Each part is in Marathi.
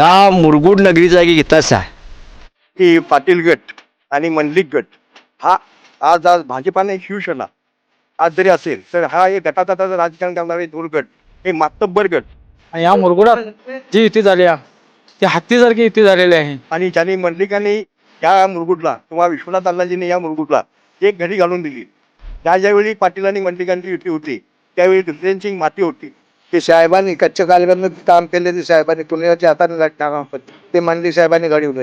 ह्या मुरगुड नगरीचा एक इतिहास आहे की पाटील गट आणि मंडलिक गट हा आज आज भाजपाने शिवसेना आज जरी असेल तर हा एक गटातटाचं राजकारण करणारे दोन गट हे मातब्बर गट. आणि या मुरगुडात जी युती झाली आहे, ती हत्तीसारखी युती झालेली आहे. आणि ज्यांनी मंडलिकांनी या मुरगुडला किंवा विश्वनाथ अण्णाजींनी या मुरगुडला एक घडी घालून दिली. त्या ज्यावेळी पाटील आणि मंडलिकांची युती होती त्यावेळी दुसऱ्यांची माती होती. ते साहेबांनी कच्च्या कालव्यानं काम केले ते साहेबांनी कुणाच्या हाताने. ते मंडली साहेबांनी घडवलं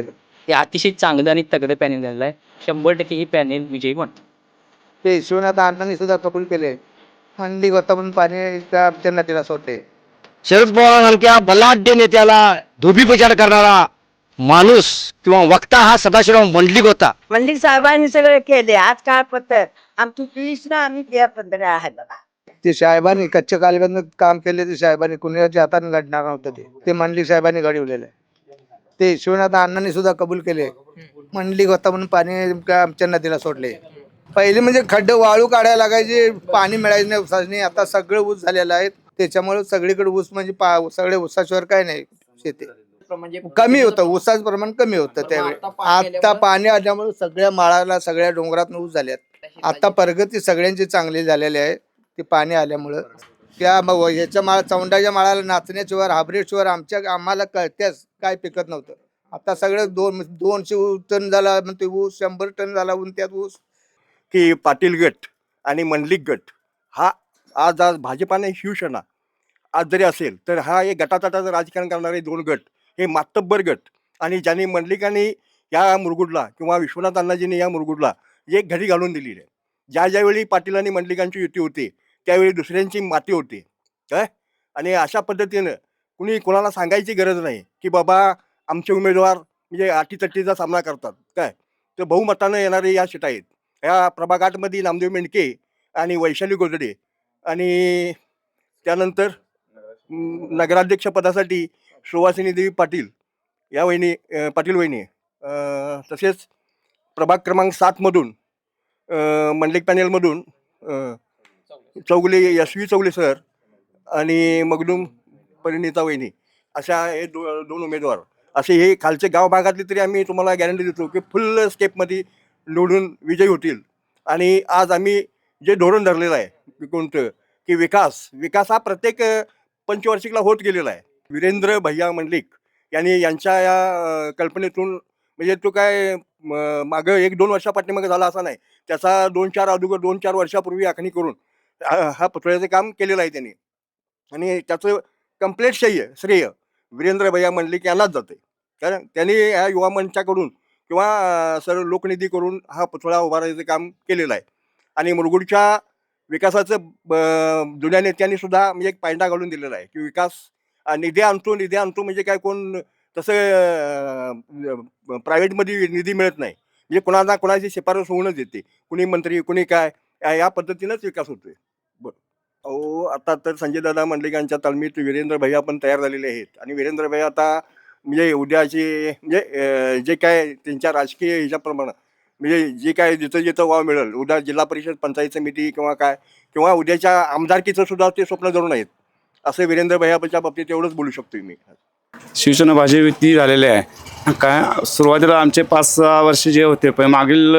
हे अतिशय चांगलं आणि तगडं पॅनेल झालेलं आहे. शंभर टक्के ही पॅनेल विजयी होणार. ते विश्वनाथ अण्णांनी सुद्धा कबूल केले. मंडली होता म्हणून पाणी त्या आमच्या नदीला सोडले. शरद पवारांसारख्या बलाढ्य नेत्याला धोबीपछाड करणारा माणूस किंवा वक्ता हा सदाशिवराव मंडलिक होता. मंदिर साहेबांनी सगळं केले. आजकाल पद्धत आमची पिढीच ना आम्ही त्या पद्धती आहे बघा. ते साहेबांनी कच्च्या कालव्यानं काम केले ते साहेबांनी कुणाच्या हाताने लढणार नव्हतं ते. ते मंडली साहेबांनी घडवलेलं आहे. ते विश्वनाथ अण्णांनी सुद्धा कबूल केले. मंडली होता म्हणून पाणी का आमच्या नदीला सोडले. पहिले म्हणजे खड्डे वाळू काढायला लागायचे पाणी मिळायचं नाही ऊसाने आता सगळं ऊस झालेलं आहे त्याच्यामुळे सगळीकडे ऊस म्हणजे पा सगळे ऊसाशिवाय काय नाही शेती. कमी होतं ऊसाचं प्रमाण कमी होतं त्यावेळी. आता पाणी आल्यामुळे? सगळ्या माळाला सगळ्या डोंगरात ऊस झाल्यात आता प्रगती सगळ्यांची चांगली झालेली आहे. ते पाणी आल्यामुळं. त्या मग ह्याच्या माळा चौंडाच्या माळाला नाचण्याशिवाय हाबरेशिवाय आमच्या आम्हाला कळत्याच काय पिकत नव्हतं. आता सगळं दोन दोनशे टन झाला म्हणते ऊस शंभर टन झाला ऊन त्यात ऊस. की पाटील गट आणि मंडलिक गट हा आज आज भाजपाने शिवसेना आज जरी असेल तर हा एक गटातटाचं राजकारण करणारे दोन गट हे मातब्बर गट आणि ज्यांनी मंडलिकांनी या मुरगुडला किंवा विश्वनाथ अण्णाजींनी या मुरगुडला एक घडी घालून दिलेली आहे. ज्या ज्यावेळी पाटील आणि मंडलिकांची युती होती त्यावेळी दुसऱ्यांची माती होती. काय? आणि अशा पद्धतीनं कुणी कोणाला सांगायची गरज नाही की बाबा आमचे उमेदवार म्हणजे अटीतटीचा सामना करतात. काय? तर बहुमतानं येणारे या सीट आहेत. या प्रभागातमध्ये नामदेव मेंडके आणि वैशाली गोदडे आणि त्यानंतर नगराध्यक्षपदासाठी सुवासिनी देवी पाटील या वहिनी पाटील वहिनी तसेच प्रभाग क्रमांक सातमधून मंडलिक पॅनेलमधून चौगले यश यशवी चौगले सर आणि मगदूम परिणिता वहिनी अशा हे दो दोन उमेदवार. असे हे खालचे गाव भागातले तरी आम्ही तुम्हाला गॅरंटी देतो की फुल स्टेपमध्ये निवडून विजयी होतील. आणि आज आम्ही जे धोरण धरलेलं आहे कोणतं? की विकास. विकास हा प्रत्येक पंचवार्षिकला होत गेलेला आहे. वीरेंद्र भैया मंडलिक यांनी यांच्या या कल्पनेतून म्हणजे तो काय म- मागं एक दोन वर्षापाठीमागं झाला असा नाही. त्याचा दोन चार अगोदर दोन चार वर्षापूर्वी आखणी करून हा हा पुतळ्याचं काम केलेलं आहे त्यांनी. आणि त्याचं कम्प्लेट श्रेय श्रेय वीरेंद्र भैया मंडलिक यांनाच जाते कारण त्यांनी ह्या युवा मंचाकडून किंवा अ, सर्व लोकनिधी करून हा पुतळा उभारायचं काम केलेलं आहे. आणि मुरगुडच्या विकासाचं ब- जुन्या नेत्यांनी सुद्धा म्हणजे एक पायंडा घालून दिलेला आहे की विकास निधी आणतो निधी आणतो म्हणजे काय कोण तसं प्रायव्हेटमध्ये निधी मिळत नाही. म्हणजे कोणाला कोणाची शिफारस होऊनच येते. कुणी मंत्री कुणी काय या- या पद्धतीनंच विकास होतोय. अहो आता तर संजय दादा मंडलिकांच्या तालमीत वीरेंद्र भैया पण तयार झालेले आहेत. आणि वीरेंद्र भैया आता म्हणजे उद्याचे म्हणजे जे काय त्यांच्या राजकीय ह्याच्याप्रमाणे म्हणजे जे काय जिथं जिथं वाव मिळेल उद्या जिल्हा परिषद पंचायत समिती किंवा काय किंवा उद्याच्या आमदारकीचं सुद्धा ते स्वप्न धरून आहेत. असं वीरेंद्र भैयाच्या बाबतीत एवढंच बोलू शकतो मी. शिवसेना भाजप युती झालेले आहे. काय सुरुवातीला आमचे पाच सहा वर्ष जे होते पण मागील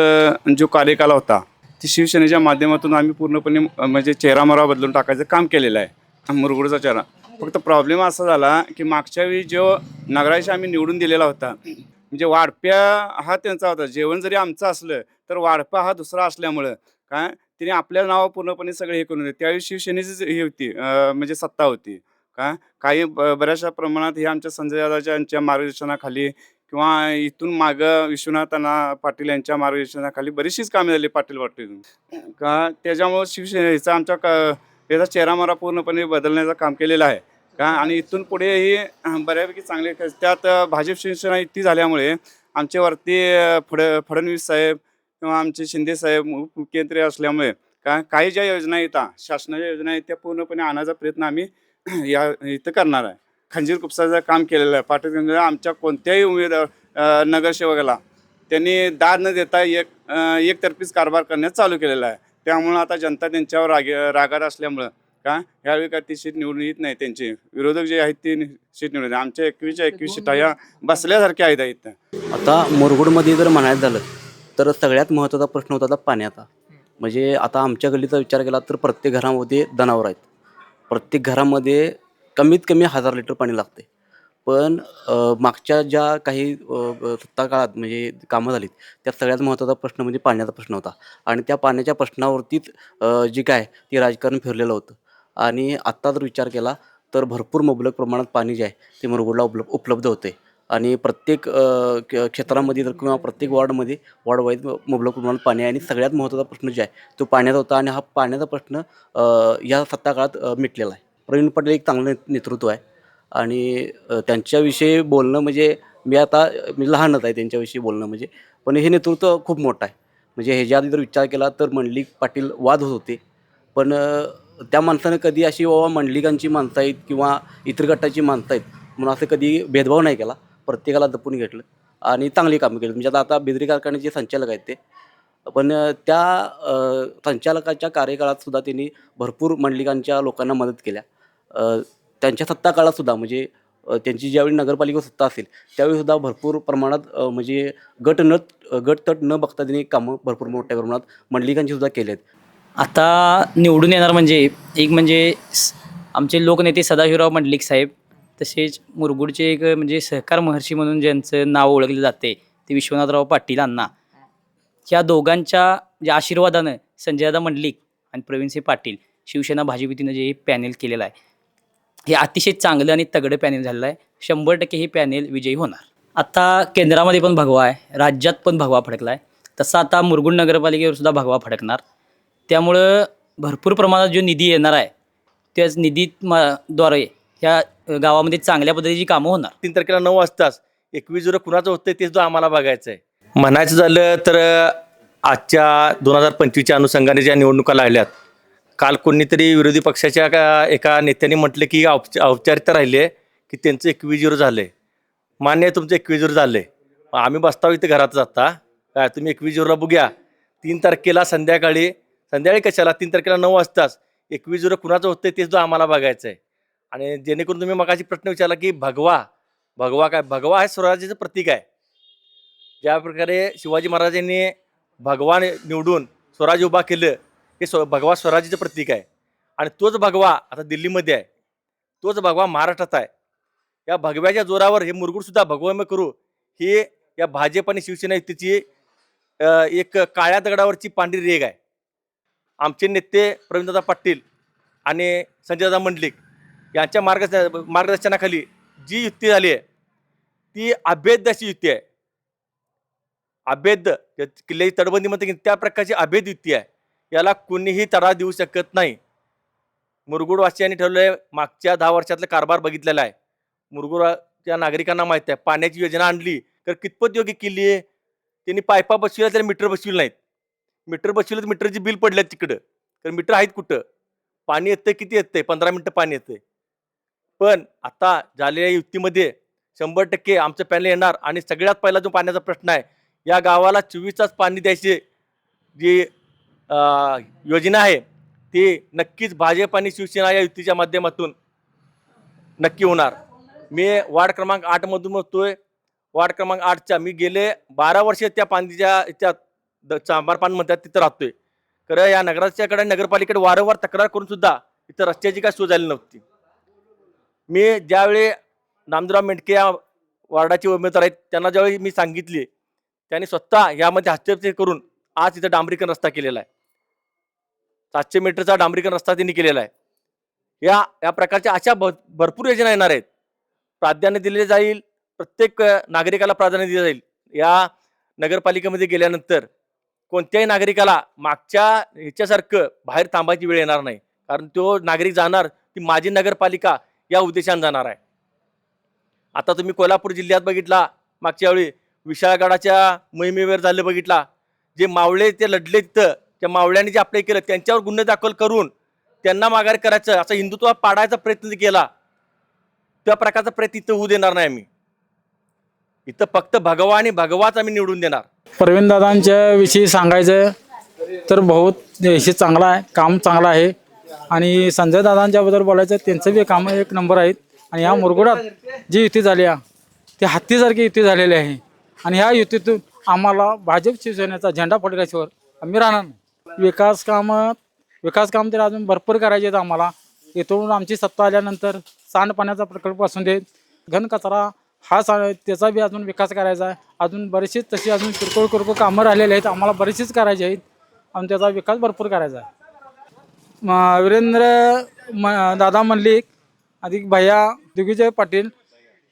जो कार्यकाल होता ती शिवसेनेच्या माध्यमातून आम्ही पूर्णपणे म्हणजे म्हणजे चेहरामरा बदलून टाकायचं काम केलेलं आहे. मुरगुडचा चेहरा. फक्त प्रॉब्लेम असा झाला की मागच्या वेळी जो नगराशी आम्ही निवडून दिलेला होता म्हणजे वाढप्या हा त्यांचा होता. जेवण जरी आमचं असलं तर वाढपा हा दुसरा असल्यामुळं काय? तिने आपल्या नावं पूर्णपणे सगळे हे करून दिले. त्यावेळी शिवसेनेचीच ही होती म्हणजे सत्ता होती. का काही बऱ्याचशा प्रमाणात हे आमच्या संजय दादाच्या यांच्या मार्गदर्शनाखाली किंवा इथून मागं विश्वनाथांना पाटील यांच्या मार्गदर्शनाखाली बरीचशीच कामे झाली पाटील पाटील का त्याच्यामुळं शिवसेनेचा आमच्या क याचा चेहरामारा पूर्णपणे बदलण्याचं काम केलेलं आहे. का आणि इथून पुढेही बऱ्यापैकी चांगले त्यात भाजप शिवसेना इतकी झाल्यामुळे आमच्यावरती वरती फड फडणवीस साहेब किंवा आमचे शिंदे साहेब मुख्यमंत्री असल्यामुळे का काही ज्या योजना येतात शासनाच्या योजना आहेत त्या पूर्णपणे आणण्याचा प्रयत्न आम्ही या इथं करणार आहे. खंजीर कुपसाचं काम केलेलं आहे पाटील खंजीर आमच्या कोणत्याही उमेदवार नगरसेवकाला त्यांनी दाद न देता एक एकतर्फीच कारभार करण्यास चालू केलेला आहे. त्यामुळं आता जनता त्यांच्यावर रागे रागात असल्यामुळं का? यावेळी काय ती सीट निवडून येत नाही त्यांचे. विरोधक जे आहेत ते सीट निवडून आमच्या एकवीसच्या एकवीस सीटा या बसल्यासारख्या आहेत आहेत आता मुरगुडमध्ये जर म्हणायचं झालं तर सगळ्यात महत्त्वाचा प्रश्न होता आता पाण्याचा. म्हणजे आता आमच्या गल्लीचा विचार केला तर प्रत्येक घरामध्ये जनावर आहेत. प्रत्येक घरामध्ये कमीत कमी हजार लिटर पाणी लागते पण मागच्या ज्या काही सत्ता काळात म्हणजे कामं झालीत त्यात सगळ्यात महत्त्वाचा प्रश्न म्हणजे पाण्याचा प्रश्न होता. आणि त्या पाण्याच्या प्रश्नावरतीच जी काय ते राजकारण फिरलेलं होतं. आणि आत्ता जर विचार केला तर भरपूर मुबलक प्रमाणात पाणी जे आहे ते मुरगुडला उपलब्ध उपलब्ध होते आणि प्रत्येक क्षेत्रामध्ये जर किंवा प्रत्येक वॉर्डमध्ये वॉर्ड वाईज मुबलक प्रमाणात पाणी आहे. आणि सगळ्यात महत्त्वाचा प्रश्न जे आहे तो पाण्याचा होता. आणि हा पाण्याचा प्रश्न या सत्ता काळात मिटलेला आहे. प्रवीण पटेल एक चांगलं नेतृत्व आहे. आणि त्यांच्याविषयी बोलणं म्हणजे मी आता मी लहानच आहे त्यांच्याविषयी बोलणं म्हणजे. पण हे नेतृत्व खूप मोठं आहे. म्हणजे ह्याच्या आधी जर विचार केला तर मंडलिक पाटील वाद होत होते. पण त्या माणसानं कधी अशी बाबा मंडलिकांची माणसं आहेत किंवा इतर गटाची माणसं आहेत म्हणून असं कधी भेदभाव नाही केला. प्रत्येकाला जपून घेतलं आणि चांगली कामं केली. म्हणजे आता आता बिद्री कारखान्याचे संचालक आहेत ते. पण त्या संचालकाच्या कार्यकाळात सुद्धा त्यांनी भरपूर मंडलिकांच्या लोकांना मदत केल्या. त्यांच्या सत्ता काळात सुद्धा म्हणजे त्यांची ज्यावेळी नगरपालिका सत्ता असेल त्यावेळी सुद्धा भरपूर प्रमाणात म्हणजे गट न गट तट न बघता त्यांनी कामं भरपूर मोठ्या प्रमाणात मंडलिकांची सुद्धा आहेत. आता निवडून येणार म्हणजे एक म्हणजे आमचे लोकनेते सदाशिवराव मंडलिक साहेब तसेच मुरगुडचे एक म्हणजे सहकार महर्षी म्हणून ज्यांचं नाव ओळखलं जाते ते विश्वनाथराव पाटील अण्णा. या दोघांच्या ज्या आशीर्वादानं संजयदा मंडलिक आणि प्रवीणसिंह पाटील शिवसेना भाजपतीनं जे पॅनेल केलेलं आहे हे अतिशय चांगलं आणि तगडं पॅनेल झालेलं आहे. शंभर टक्के हे पॅनेल विजयी होणार. आता केंद्रामध्ये पण भगवा आहे. राज्यात पण भगवा फडकला आहे तसं आता मुरगुड नगरपालिकेवर सुद्धा भगवा फडकणार. त्यामुळं भरपूर प्रमाणात जो निधी येणार आहे त्याच निधीत म द्वारे ह्या गावामध्ये चांगल्या पद्धतीची कामं होणार. तीन तारखेला नऊ वाजताच एकवीस जुलै कुणाचं होतं तेच जो आम्हाला बघायचं आहे म्हणायचं झालं तर आजच्या दोन हजार पंचवीसच्या अनुषंगाने ज्या निवडणुका लागल्यात काल कोणीतरी विरोधी पक्षाच्या का एका नेत्याने म्हटलं की औपच औपचारिकता राहिली आहे की त्यांचं एकवीस झिरो झालं आहे मान्य आहे तुमचं एकवीस झिरो झालं आहे आम्ही बसताव इथं घरात जाता. काय तुम्ही एकवीस झिरोला बघ्या. तीन तारखेला संध्याकाळी संध्याकाळी कशाला? तीन तारखेला नऊ वाजताच. एकवीस झिरो कुणाचं होतं तेच जो आम्हाला बघायचं आहे आणि जेणेकरून तुम्ही मगाशी प्रश्न विचारला की भगवा भगवा काय भगवा हे स्वराज्याचं प्रतीक आहे. ज्या प्रकारे शिवाजी महाराजांनी भगवान निवडून स्वराज्य उभा केलं हे स्व भगवा स्वराज्याचं प्रतीक आहे. आणि तोच भगवा आता दिल्लीमध्ये आहे. तोच भगवा महाराष्ट्रात आहे. या भगव्याच्या जोरावर हे मुरगुडसुद्धा भगवमय करू ही या भाजप आणि शिवसेना युतीची एक काळ्या दगडावरची पांढरी रेग आहे. आमचे नेते प्रवीणदादा पाटील आणि संजयदादा मंडलिक यांच्या मार्ग मार्गदर्शनाखाली जी युती झाली आहे ती अभेद्य अशी युती आहे. अभेद्य त्या किल्ल्याची तडबंदी म्हणते की त्या प्रकारची अभेद युती आहे. याला कुणीही तडा देऊ शकत नाही. मुरगुडवासियांनी ठरवलं आहे मागच्या दहा वर्षातला कारभार बघितलेला आहे. मुरगुडच्या नागरिकांना माहीत आहे पाण्याची योजना आणली तर कितपत योग्य केली आहे? त्यांनी पायपा बसविल्या तरी मीटर बसविले नाहीत. मीटर बसविलं तर मीटरची बिल पडल्यात तिकडं. तर मीटर आहेत कुठं? पाणी येतं किती येतं पंधरा मिनटं पाणी येतं पण आता झालेल्या युतीमध्ये शंभर टक्के आमचं पॅनल येणार आणि सगळ्यात पहिला जो पाण्याचा प्रश्न आहे या गावाला चोवीस तास पाणी द्यायचे जे योजना आहे ती नक्कीच भाजप आणि शिवसेना या युतीच्या माध्यमातून नक्की होणार. मी वार्ड क्रमांक आठमधून म्हणतोय वार्ड क्रमांक आठच्या मी गेले बारा वर्ष त्या पांदीच्या याच्यात द- म्हणतात तिथं राहतोय. खरं या नगराच्याकडे नगरपालिकेकडे वारंवार तक्रार करून सुद्धा इथं रस्त्याची काय सोय झाली नव्हती. मी ज्यावेळी नामदेवराव मेंढके या वार्डाचे उमेदवार आहेत त्यांना ज्यावेळी मी सांगितले त्यांनी स्वतः यामध्ये हस्तक्षेप करून आज इथं डांबरीकरण रस्ता केलेला आहे. सातशे मीटरचा डांबरीकरण रस्ता त्यांनी केलेला आहे. या या प्रकारच्या अशा भ भरपूर योजना येणार आहेत. प्राधान्य दिले जाईल प्रत्येक नागरिकाला प्राधान्य दिलं जाईल. या नगरपालिकेमध्ये गेल्यानंतर कोणत्याही नागरिकाला मागच्या ह्याच्यासारखं बाहेर थांबायची वेळ येणार नाही. कारण तो नागरिक जाणार ती माझी नगरपालिका या उद्देशाने जाणार आहे. आता तुम्ही कोल्हापूर जिल्ह्यात बघितला मागच्या वेळी विशाळगडाच्या मोहिमेवर झालं बघितला. जे मावळे ते लढले तिथं त्या मावळ्यांनी जे अप्लाय केलं त्यांच्यावर गुन्हे दाखल करून त्यांना माघारी करायचं असा हिंदुत्व पाडायचा प्रयत्न केला त्या प्रकारचा प्रयत्न इथं होऊ देणार नाही आम्ही. इथं फक्त भगवा आणि भगवाच आम्ही निवडून देणार. प्रवीणदादांच्या विषयी सांगायचं तर बहुत हे चांगला आहे काम चांगलं आहे. आणि संजय दादांच्याबद्दल बोलायचं त्यांचं बी कामं एक नंबर आहेत. आणि या मुरगुडात जी युती झाली आहे, ती हत्तीसारखी युती झालेली आहे. आणि ह्या युतीतून आम्हाला भाजप शिवसेनेचा झेंडा पडल्याशिवाय आम्ही राहणार नाही. विकास कामं विकास काम तर अजून भरपूर करायचे आहेत आम्हाला. इथून आमची सत्ता आल्यानंतर सांडपाण्याचा प्रकल्प असून देत घन कचरा हा सा त्याचा बी अजून विकास करायचा आहे. अजून बरेचशीच तशी अजून किरकोळ किरकोळ कामं राहिलेली आहेत. आम्हाला बरेचशीच करायची आहेत. आणि त्याचा विकास भरपूर करायचा आहे. वीरेंद्र म दादा मल्लिक अधिक भैया दिग्विजय पाटील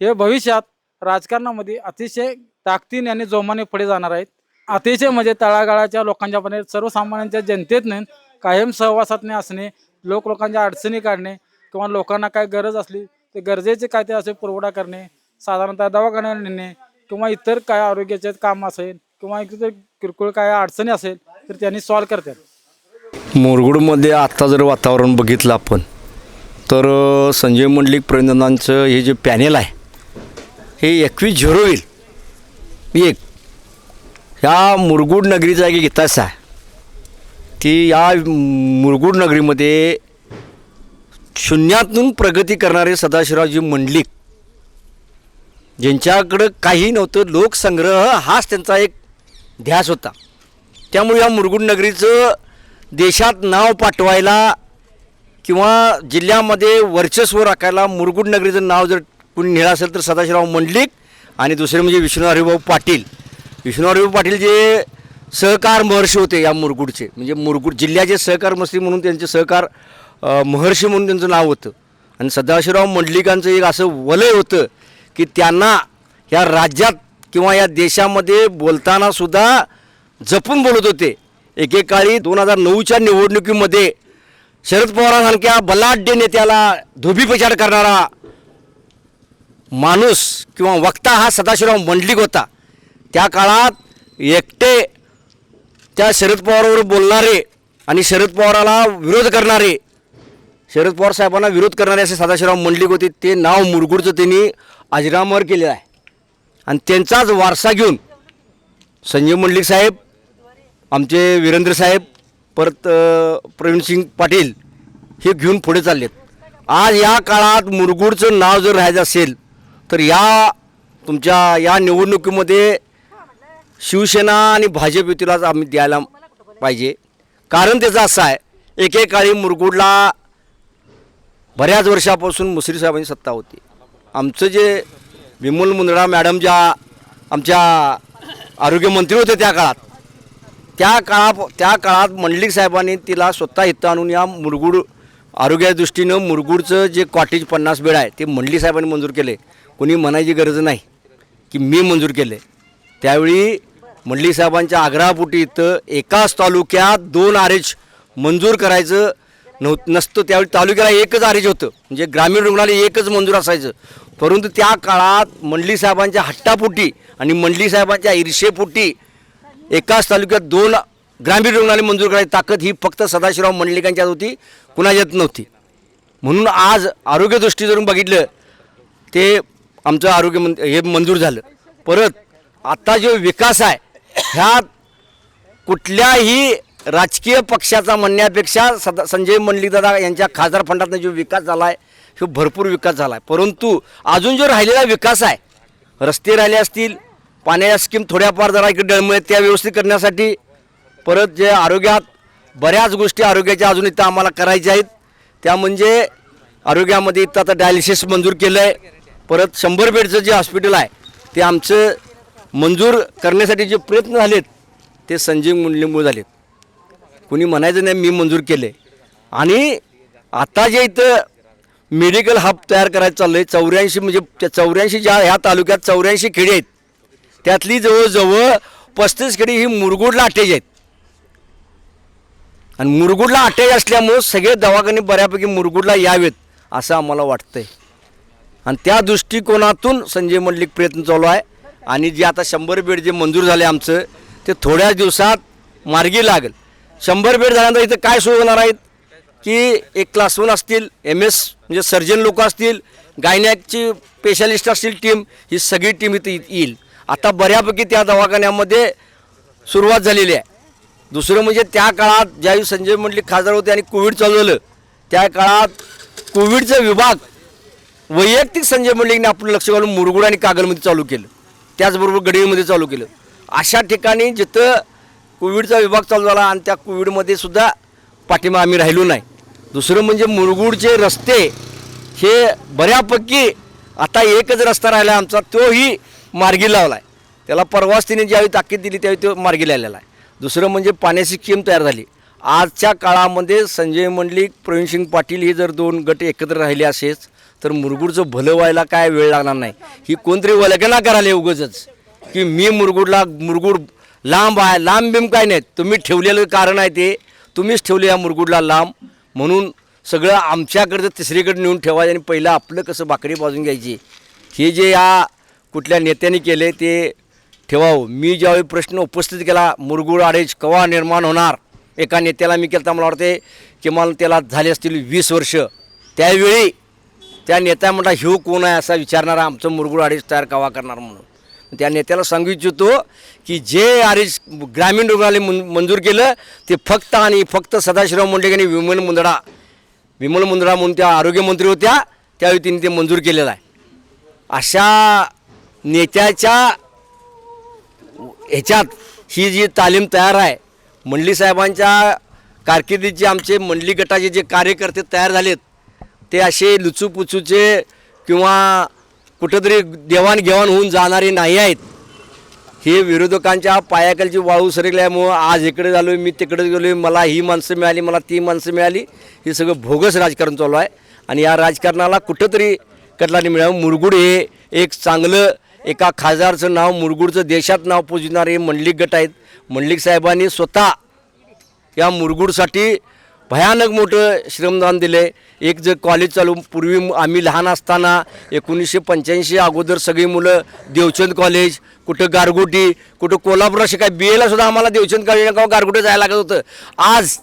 हे भविष्यात राजकारणामध्ये अतिशय ताकदीने आणि जोमाने पुढे जाणार आहेत. अतिशय म्हणजे तळागाळाच्या लोकांच्यापर्यंत सर्वसामान्यांच्या जनतेतनं कायम सहवासात असणे लोक लोकांच्या अडचणी काढणे किंवा लोकांना काय गरज असली ते गरजेचे काय ते असे पुरवठा करणे साधारणतः दवाखान्याला नेणे किंवा इतर काय आरोग्याचे काम असेल किंवा इतर किरकोळ काय अडचणी असेल तर त्यांनी सॉल्व करतात. मुरगुडमध्ये आत्ता जर वातावरण बघितलं आपण तर संजय मंडलिक प्रेमदांचं हे जे पॅनेल आहे हे एकवीस झिरो येईल. एक ह्या मुरगुड नगरीचा एक इतिहास आहे. की या मुरगुड नगरीमध्ये शून्यातून प्रगती करणारे सदाशिवरावजी मंडलिक ज्यांच्याकडं काही नव्हतं लोकसंग्रह हाच त्यांचा एक ध्यास होता. त्यामुळे या मुरगुड नगरीचं देशात नाव पाठवायला किंवा जिल्ह्यामध्ये वर्चस्व राखायला मुरगुड नगरीचं नाव जर कुणी नेलं असेल तर सदाशिवराव मंडलिक आणि दुसरे म्हणजे विष्णू हरिभाऊ पाटील विष्णुराव पाटील जे सहकार महर्षी होते या मुरगुडचे. म्हणजे मुरगुड जिल्ह्याचे सहकार मस्ती म्हणून त्यांचे सहकार महर्षी म्हणून त्यांचं नाव होतं. आणि सदाशिवराव मंडलिकांचं एक असं वलय होतं की त्यांना या राज्यात किंवा या देशामध्ये बोलताना सुद्धा जपून बोलत होते. एकेकाळी दोन हजार नऊच्या निवडणुकीमध्ये शरद पवारांसारख्या बलाढ्य नेत्याला धोबीपछाड करणारा माणूस किंवा वक्ता हा सदाशिवराव मंडलिक होता. त्या काळात एकटे त्या शरद पवारवर बोलणारे आणि शरद पवाराला विरोध करणारे शरद पवार साहेबांना विरोध करणारे असे सदाशिवराव मंडलिक होते. ते नाव मुरगुडचं त्यांनी अजरामर केलेलं आहे. आणि त्यांचाच वारसा घेऊन संजय मंडलिक साहेब आमचे वीरेंद्र साहेब परत प्रवीणसिंग पाटील हे घेऊन पुढे चाललेत. आज या काळात मुरगुडचं नाव जर राहायचं असेल तर या तुमच्या या निवडणुकीमध्ये शिवसेना आणि भाजप युतीलाच आम्ही द्यायला पाहिजे. कारण त्याचं असं आहे एकेकाळी मुरगुडला बऱ्याच वर्षापासून मुसरी साहेबांची सत्ता होती. आमचं जे विमल मुंदडा मॅडम ज्या आमच्या आरोग्यमंत्री होते त्या काळात त्या काळा त्या काळात मंडलिक साहेबांनी तिला स्वतः इथं आणून या मुरगुड आरोग्यादृष्टीनं मुरगुडचं जे कॉटेज पन्नास बेड आहे ते मंडली साहेबांनी मंजूर केले. कोणी म्हणायची गरज नाही की मी मंजूर केले. त्यावेळी मंडली साहेबांच्या आग्रहापोटी इथं एकाच तालुक्यात दोन आरेज मंजूर करायचं नव्ह नसतं. त्यावेळी तालुक्याला एकच आरेज होतं. म्हणजे ग्रामीण रुग्णालय एकच मंजूर असायचं. परंतु त्या काळात मंडली साहेबांच्या हट्टापोटी आणि मंडली साहेबांच्या ईर्षेपोटी एकाच तालुक्यात दोन ग्रामीण रुग्णालय मंजूर करायची ताकद ही फक्त सदाशिवराव मंडलिकांच्यात होती. कुणाच्यात नव्हती. म्हणून आज आरोग्यदृष्टी जरून बघितलं ते आमचं आरोग्य मं हे मंजूर झालं. परत आता जो विकास आहे ह्या कुठल्याही राजकीय पक्षाचा म्हणण्यापेक्षा सदा संजय मंडलिकदादा यांच्या खासदार फंडातनं जो विकास झाला आहे तो भरपूर विकास झाला आहे परंतु अजून जो राहिलेला विकास आहे रस्ते राहिले असतील पाण्याच्या स्कीम थोड्याफार जरा इकडे डळमळे त्या व्यवस्थित करण्यासाठी परत जे आरोग्यात बऱ्याच गोष्टी आरोग्याच्या अजून इथं आम्हाला करायच्या आहेत. त्या म्हणजे आरोग्यामध्ये इथं आता डायलिसिस मंजूर केलं आहे परत शंभर बेडचं जे हॉस्पिटल आहे ते आमचं मंजूर करण्यासाठी जे प्रयत्न झालेत ते संजय मुंडलिंबू झालेत. कुणी म्हणायचं नाही मी मंजूर केले आणि आता जे इथं मेडिकल हब तयार करायचं चाललं आहे चौऱ्याऐंशी म्हणजे त्या चौऱ्याऐंशी ज्या ह्या तालुक्यात चौऱ्याऐंशी खेडी आहेत त्यातली जवळजवळ पस्तीस खेडी ही मुरगुडला अटॅच आहेत. आणि मुरगुडला अटॅच असल्यामुळं सगळे दवाखाने बऱ्यापैकी मुरगुडला यावेत असं आम्हाला वाटतंय. आणि त्या दृष्टिकोनातून संजय मंडलिक प्रयत्न चालू आहे. आणि जे आता शंभर बेड जे मंजूर झाले आमचं ते थोड्याच दिवसात मार्गी लागेल. शंभर बेड झाल्यानंतर इथं काय सोय होणार आहेत? की एक क्लास वन असतील एम एस म्हणजे सर्जन लोक असतील गायनॅकची स्पेशालिस्ट असतील टीम ही सगळी टीम इथं येईल. आता बऱ्यापैकी त्या दवाखान्यामध्ये सुरुवात झालेली आहे. दुसरं म्हणजे त्या काळात ज्यावेळी संजय मंडलिक खासदार होते आणि कोविड चालू झालं त्या काळात कोविडचा विभाग वैयक्तिक संजय मंडलिकने आपलं लक्ष घालून मुरगुड आणि कागलमध्ये चालू केलं. त्याचबरोबर गडीमध्ये चालू केलं. अशा ठिकाणी जिथं कोविडचा विभाग चालू झाला आणि त्या कोविडमध्ये सुद्धा पाठिंबा आम्ही राहिलो नाही. दुसरं म्हणजे मुरगुडचे रस्ते हे बऱ्यापैकी आता एकच रस्ता राहिला आमचा तोही मार्गी लावला आहे त्याला परवाच तिने ज्यावेळी ताकीद दिली त्यावेळी तो मार्गी लावलेला आहे. दुसरं म्हणजे पाण्याची स्कीम तयार झाली. आजच्या काळामध्ये संजय मंडलिक प्रवीणसिंग पाटील हे जर दोन गट एकत्र राहिले असेच तर मुरगुडचं भलं व्हायला काय वेळ लागणार नाही. ही कोणतरी वलगना करायला उगच की मी मुरगुडला मुरगुड लांब आहे लांब बिंब काय नाही. तुम्ही ठेवलेलं कारण आहे ते. तुम्हीच ठेवले या मुरगुडला लांब. म्हणून सगळं आमच्याकडचं तिसरीकडे नेऊन ठेवायचं आणि पहिलं आपलं कसं बाकडी बाजून घ्यायची. हे जे या कुठल्या नेत्याने केले ते ठेवावं. मी ज्यावेळी प्रश्न उपस्थित केला मुरगुड आडेज कवा निर्माण होणार? एका नेत्याला मी केला मला वाटते किमान त्याला झाले असतील वीस वर्ष. त्यावेळी त्या नेत्या म्हटला ह्यो कोण आहे? असा विचारणारा आमचं मुरगुळ आडेज तयार कवा करणार म्हणून. त्या नेत्याला सांगू इच्छितो की जे आरेज ग्रामीण रुग्णालय मंजूर केलं ते फक्त आणि फक्त सदाशिवराव मुंडे यांनी विमल मुंदडा. विमल मुंदडा म्हणून त्या आरोग्यमंत्री होत्या त्यावेळी तिने ते मंजूर केलेलं आहे. अशा नेत्याच्या ह्याच्यात ही जी तालीम तयार आहे मंडली साहेबांच्या कारकिर्दीचे आमचे मंडली गटाचे जे कार्यकर्ते तयार झालेत ते असे लुचूपुचूचे किंवा कुठंतरी देवाणघेवाण होऊन जाणारे नाही आहेत. हे विरोधकांच्या पायाखालची वाळू सरकल्यामुळं आज इकडे झालो मी तिकडे गेलो मला ही माणसं मिळाली मला ती माणसं मिळाली. हे सगळं भोगस राजकारण चालू आहे. आणि या राजकारणाला कुठंतरी कटलाने मिळावं. मुरगुड हे एक चांगलं एका खासदारचं नाव मुरगुडचं देशात नाव पुजणारे मंडलिक गट आहेत. मंडलिक साहेबांनी स्वतः या मुरगुडसाठी भयानक मोठं श्रमदान दिले. एक जर कॉलेज चालू पूर्वी आम्ही लहान असताना एकोणीसशे पंच्याऐंशी अगोदर सगळी मुलं देवचंद कॉलेज कुठं गारगोटी कुठं कोल्हापूर शिकाय बी एला सुद्धा आम्हाला देवचंद कॉलेज किंवा गारगोटी जायला लागत होतं. आज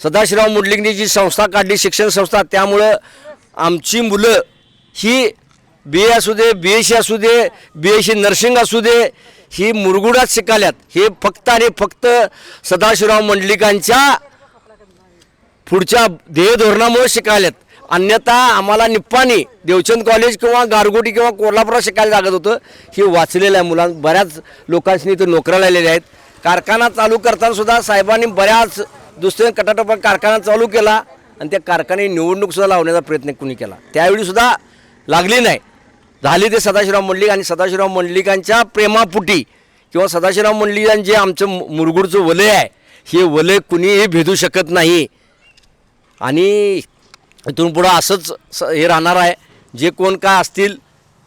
सदाशिवराव मुडलिंगनी जी संस्था काढली शिक्षण संस्था त्यामुळं आमची मुलं ही बी ए असू दे बी एस सी असू दे बी एस सी नर्सिंग असू दे ही मुरगुडात शिकाल्यात. हे फक्त आणि फक्त सदाशिवराव मंडलिकांच्या पुढच्या ध्येय धोरणामुळे शिकायलेत. अन्यथा आम्हाला निप्पाणी देवचंद कॉलेज किंवा गारगोटी किंवा कोल्हापुरात शिकायला लागत होतं. हे वाचलेलं आहे मुलां बऱ्याच लोकांनी इथं नोकऱ्या लागलेल्या आहेत. कारखाना चालू करताना सुद्धा साहेबांनी बऱ्याच दुसऱ्या कटाटोपा कारखाना चालू केला आणि त्या कारखाने निवडणूकसुद्धा लावण्याचा प्रयत्न कुणी केला. त्यावेळीसुद्धा लागली नाही. झाली ते सदाशिवराव मंडलिक आणि सदाशिवराव मंडलिकांच्या प्रेमापुटी किंवा सदाशिवराव मंडलिकांचे आमचं मु- मुरगुडचं वलय आहे. हे वलय कुणीही भेदू शकत नाही. आणि इथून पुढं असंच स हे राहणार आहे. जे कोण काय असतील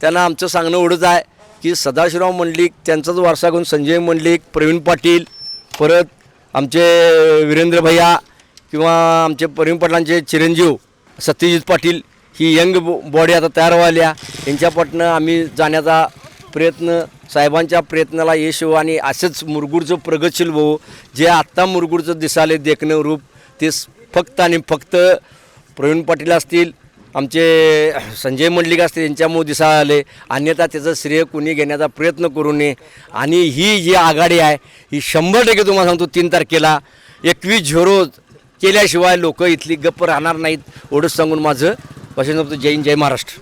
त्यांना आमचं सांगणं एवढंच आहे की सदाशिवराव मंडलिक त्यांचाच वारसा घेऊन संजय मंडलिक प्रवीण पाटील परत आमचे वीरेंद्र भैया किंवा आमचे प्रवीण पाटलांचे चिरंजीव सत्यजित पाटील ही यंग बॉडी आता तयार व्हायल्या. यांच्यापाटनं आम्ही जाण्याचा प्रयत्न साहेबांच्या प्रयत्नाला यश हो आणि असंच मुरगुडचं प्रगतशील भाऊ जे आत्ता मुरगुडचं दिसाले देखणं रूप ते फक्त आणि फक्त प्रवीण पाटील असतील आमचे संजय मंडलिक असतील यांच्यामुळे दिसा आले. अन्यथा त्याचं श्रेय कुणी घेण्याचा प्रयत्न करू नये. आणि ही जी आघाडी आहे ही शंभर टक्के तुम्हाला सांगतो तीन तारखेला एकवीस झिरो केल्याशिवाय लोक इथली गप्प राहणार नाहीत एवढंच सांगून माझं भाषण जय हिंद, जय महाराष्ट्र.